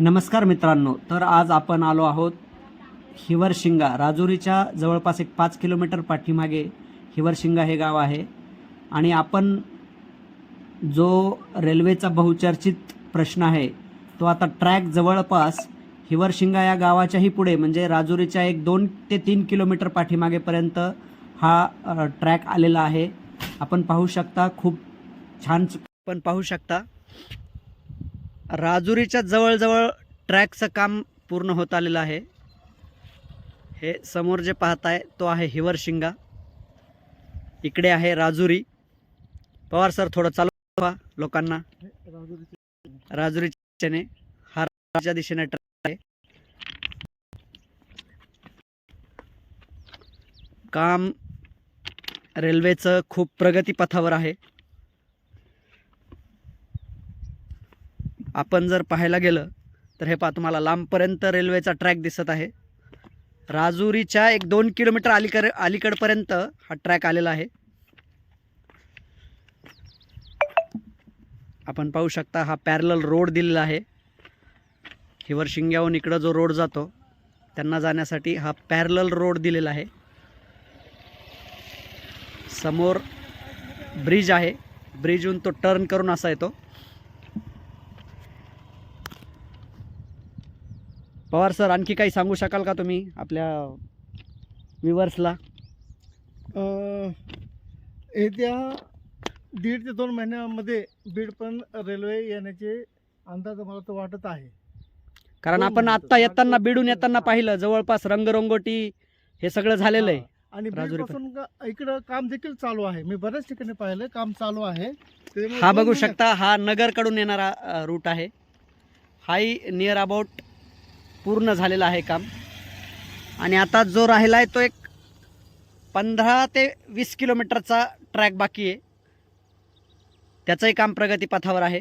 नमस्कार मित्रांनो तर आज आपण आलो आहोत हिवरशिंगा राजुरीच्या जवळपास एक पाच किलोमीटर पाठीमागे हिवरशिंगा हे गाव आहे. आणि आपण जो रेल्वेचा बहुचर्चित प्रश्न आहे तो आता ट्रॅक जवळपास हिवरशिंगा या गावाच्याही पुढे म्हणजे राजुरीच्या एक दोन ते तीन किलोमीटर पाठीमागेपर्यंत हा ट्रॅक आलेला आहे. आपण पाहू शकता खूप छान पण पाहू शकता. राजुरीच्या जवळजवळ ट्रॅकचं काम पूर्ण होत आलेलं आहे. हे समोर जे पाहताय तो आहे हिवरशिंगा इकडे आहे राजुरी. पवार सर थोडं चालू व्हा लोकांना. राजुरीच्या दिशेने हा राजुरीच्या दिशेने ट्रॅक आहे. काम रेल्वेचं खूप प्रगतीपथावर आहे. आपण जर पाहायला गेलं तर हे पहा तुम्हाला लांबपर्यंत रेल्वेचा ट्रॅक दिसत आहे. राजुरीच्या एक दोन किलोमीटर अलीकड अलीकडपर्यंत हा ट्रॅक आलेला आहे. आपण पाहू शकता हा पॅरल रोड दिलेला आहे. हिवर शिंग्याहून इकडं जो रोड जातो त्यांना जाण्यासाठी हा पॅरल रोड दिलेला आहे. समोर ब्रिज आहे. ब्रिजहून तो टर्न करून असा येतो. पवार सर आणखी काही सांगू शकाल का तुम्ही आपल्या व्ह्युअर्सला अ, येत्या दीड ते दोन महिन्यामध्ये बीड पण रेल्वे येण्याचे अंदाज मला तर वाटत आहे कारण आपण. आत्ता येताना बिडून येताना. पाहिलं जवळपास रंगरंगोटी हे सगळं झालेलं आहे. आणि बीड राजुरी पण. पासून गा- इकडं काम देखील चालू आहे मी बऱ्याच ठिकाणी पाहिलं काम चालू आहे हा बघू शकता हा नगरकडून येणारा रूट आहे हाही नियर अबाउट पूर्ण झालेलं आहे काम. आणि आता जो राहिला आहे तो एक पंधरा ते वीस किलोमीटरचा ट्रॅक बाकी आहे. त्याचंही काम प्रगतीपथावर आहे.